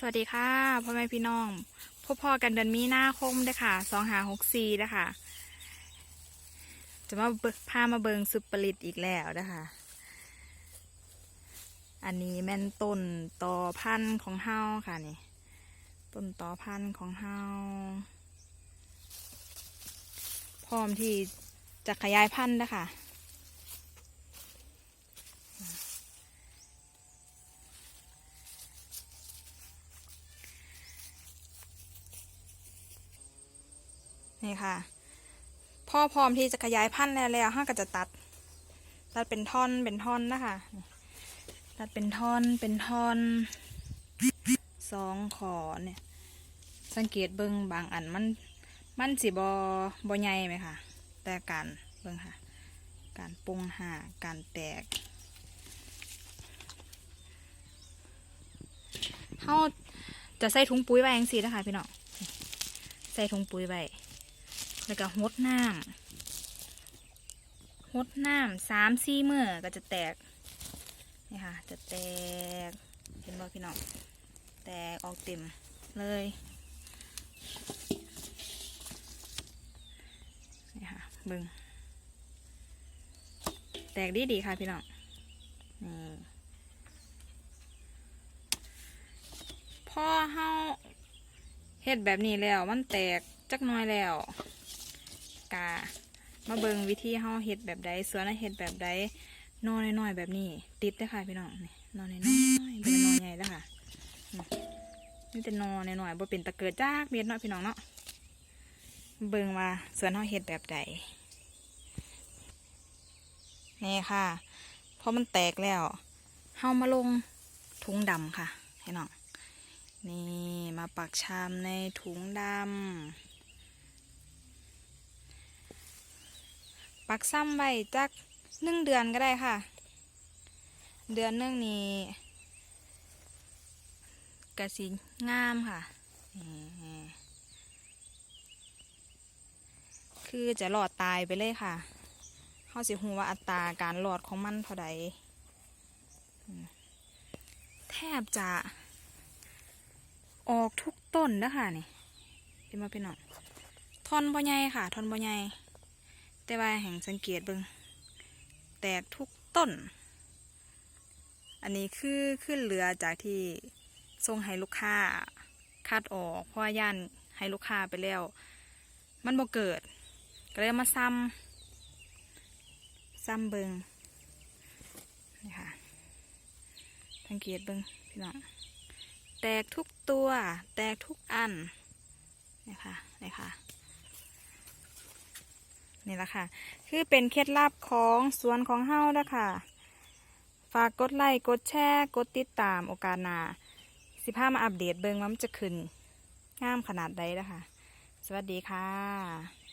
สวัสดีค่ะพ่อแม่พี่น้องพบพอกันเดือนมีนาคมด้ค่ะสองหาหกสี่ด้ค่ะ จะมาพามาเบิงสุปริตอีกแล้วเด้ค่ะอันนี้แม่นต้นต่อพันธุ์ของเฮาค่ะนี่ต้นต่อพันธุ์ของเฮาพร้อมที่จะขยายพันธุ์เด้ค่ะ นี่ค่ะ พ่อพร้อมที่จะขยายพันธุ์แล้วแล้วห้าก็จะตัด ตัดเป็นท่อนเป็นท่อนนะคะตัดเป็นท่อนเป็นท่อนสองขอเนี่ย สังเกตเบิ้งบางอันมันมันสีบอบอใหญ่ไหมคะแต่การเบิ้งค่ะ การปรุงหาการแตกเขาจะใส่ถุงปุ๋ยไว้ยังสีนะคะพี่น้องใส่ถุงปุ๋ยไว้ แล้วก็หดน้ำหดน้ำสามสี่เมื่อก็จะแตกนี่ค่ะ จะแตกเห็นบ่พี่น้องแตกออกเต็มเลยนี่ค่ะบึงแตกดีดีค่ะพี่น้องนี่พอเฮาเฮ็ดแบบนี้แล้วมันแตกจักน้อยแล้ว กา มาเบิงวิธีเฮาเฮ็ดแบบใดสวนน่ะเฮ็ดแบบใดนอนน้อยๆแบบนี้ ติดเด้ค่ะพี่น้องนี่นอนน้อยๆเป็นนอนใหญ่แล้วค่ะนี่นี่แต่นอนน้อยๆบ่เป็นตะเกิดจากเม็ดเนาะพี่น้องเนาะเบิงว่าสวนเฮาเฮ็ดแบบใดนี่ค่ะพอมันแตกแล้วเฮามาลงถุงดำค่ะพี่น้องนี่มาปักชามในถุงดำ ปักซ้ำไว้จักหนึ่งเดือนก็ได้ค่ะ เดือนหนึ่งนี้กะสีงามค่ะ คือจะหลอดตายไปเลยค่ะเขาสิหูว่าอัตราการหลอดของมันเท่าใดแทบจะออกทุกต้นนะคะนี่เป็นมาเป็นหนองทอนบ่ใหญ่ค่ะ ทอนบ่ใหญ่ แต่ว่าแห่งสังเกตเบิงแตกทุกต้น อันนี้คือขึ้นเหลือจากที่ส่งให้ลูกค้าคัดออกเพราะย่านให้ลูกค้าไปแล้ว มันบ่เกิด ก็เลยมาซ้ำซ้ำเบิงนี่ค่ะสังเกตเบิงพี่น้องแตกทุกตัว แตกทุกอันนี่ค่ะนี่ค่ะ นี่แหละค่ะ คือเป็นเคล็ดลับของสวนของเฮาแล้วค่ะ ฝากกดไลค์กดแชร์กดติดตามโอกาสหน้าสิพามาอัปเดตเบิงว่ามันจะขึ้นงามขนาดใดแล้วค่ะ สวัสดีค่ะ